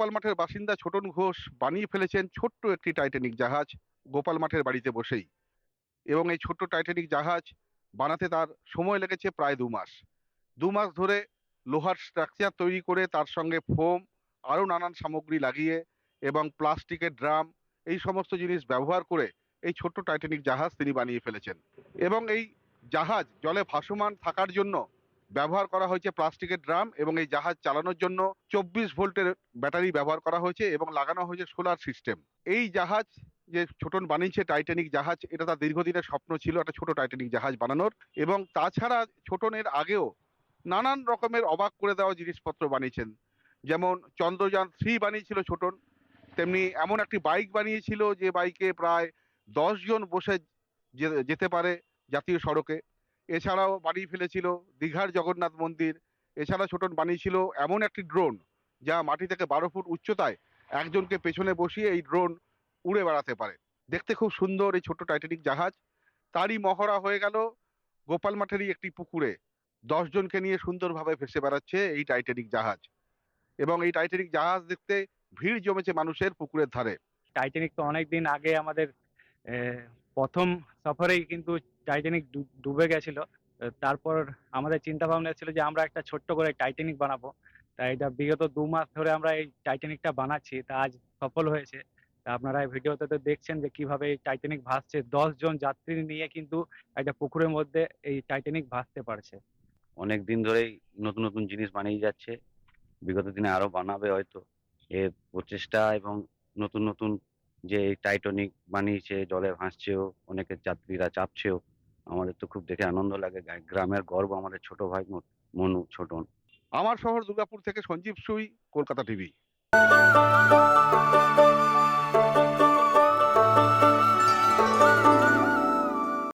মাঠের বাসিন্দা ছোটন ঘোষ বানিয়ে ফেলেছেন ছোট্ট একটি টাইটানিক জাহাজ। গোপাল মাঠের বাড়িতে বসেই। এবং এই ছোট্ট টাইটানিক জাহাজ বানাতে তার সময় লেগেছে প্রায় দু মাস। দু মাস ধরে লোহার স্ট্রাকচার তৈরি করে তার সঙ্গে ফোম আরও নানান সামগ্রী লাগিয়ে এবং প্লাস্টিকের ড্রাম, এই সমস্ত জিনিস ব্যবহার করে এই ছোট্ট টাইটানিক জাহাজ তিনি বানিয়ে ফেলেছেন। এবং এই জাহাজ জলে ভাসমান থাকার জন্য ব্যবহার করা হয়েছে প্লাস্টিকের ড্রাম এবং এই জাহাজ চালানোর জন্য চব্বিশ ভোল্টের ব্যাটারি ব্যবহার করা হয়েছে এবং লাগানো হয়েছে সোলার সিস্টেম। এই জাহাজ যে ছোটন বানিয়েছে টাইটানিক জাহাজ, এটা তার দীর্ঘদিনের স্বপ্ন ছিল একটা ছোট টাইটানিক জাহাজ বানানোর এবং তাছাড়া ছোটনের আগেও নানান রকমের অবাক করে দেওয়া জিনিসপত্র বানিয়েছেন। যেমন চন্দ্রযান থ্রি বানিয়েছিল ছোটন, তেমনি এমন একটি বাইক বানিয়েছিল যে বাইকে প্রায় দশ জন বসে যেতে পারে জাতীয় সড়কে। এছাড়াও বানিয়ে ফেলেছিল দীঘার জগন্নাথ মন্দির, এছাড়া ছোটন বানিয়েছিল এমন একটি ড্রোন যা মাটি থেকে বারো ফুট উচ্চতায় একজনকে পেছনে বসিয়ে এই ড্রোন উড়ে বেড়াতে পারে। দেখতে খুব সুন্দর এই ছোট্ট টাইটানিক জাহাজ। তারই মহড়া হয়ে গেল গোপাল মাঠেরই একটি পুকুরে। দশ জনকে নিয়ে সুন্দরভাবে ভেসে বেড়াচ্ছে এই টাইটানিক জাহাজ। এবং এই টাইটানিক জাহাজ দেখতে ভিড় জমেছে মানুষের পুকুরের ধারে। টাইটানিক তো অনেক দিন আগে আমাদের প্রথম সফরেই কিন্তু টাইটানিক ডুবে গেছিল। তারপর আমাদের চিন্তা ভাবনা ছিল যে আমরা একটা ছোট্ট করে টাইটানিক বানাবো। তাই এটা বিগত দু মাস ধরে আমরা এই টাইটানিকটা বানাচ্ছি। তা আজ সফল হয়েছে। তা আপনারা এই ভিডিওতে তো দেখছেন যে কীভাবে এই টাইটানিক ভাসছে। দশ জন যাত্রী নিয়ে কিন্তু একটা পুকুরের মধ্যে এই টাইটানিক ভাসতে পারছে। অনেক দিন ধরেই নতুন নতুন জিনিস বানিয়ে যাচ্ছে। বিগত দিনে আরও বানাবে হয়তো। এর প্রচেষ্টা এবং নতুন নতুন যে টাইটানিক বানিয়েছে, জলে ভাসছেও, অনেকের যাত্রীরা চাপছেও, আমাদের তো খুব দেখে আনন্দ লাগে। গ্রামের গর্ব আমাদের ছোট ভাই মনু ছোটন। আমার শহর দুর্গাপুর থেকে সঞ্জীব সুই, কলকাতা টিভি।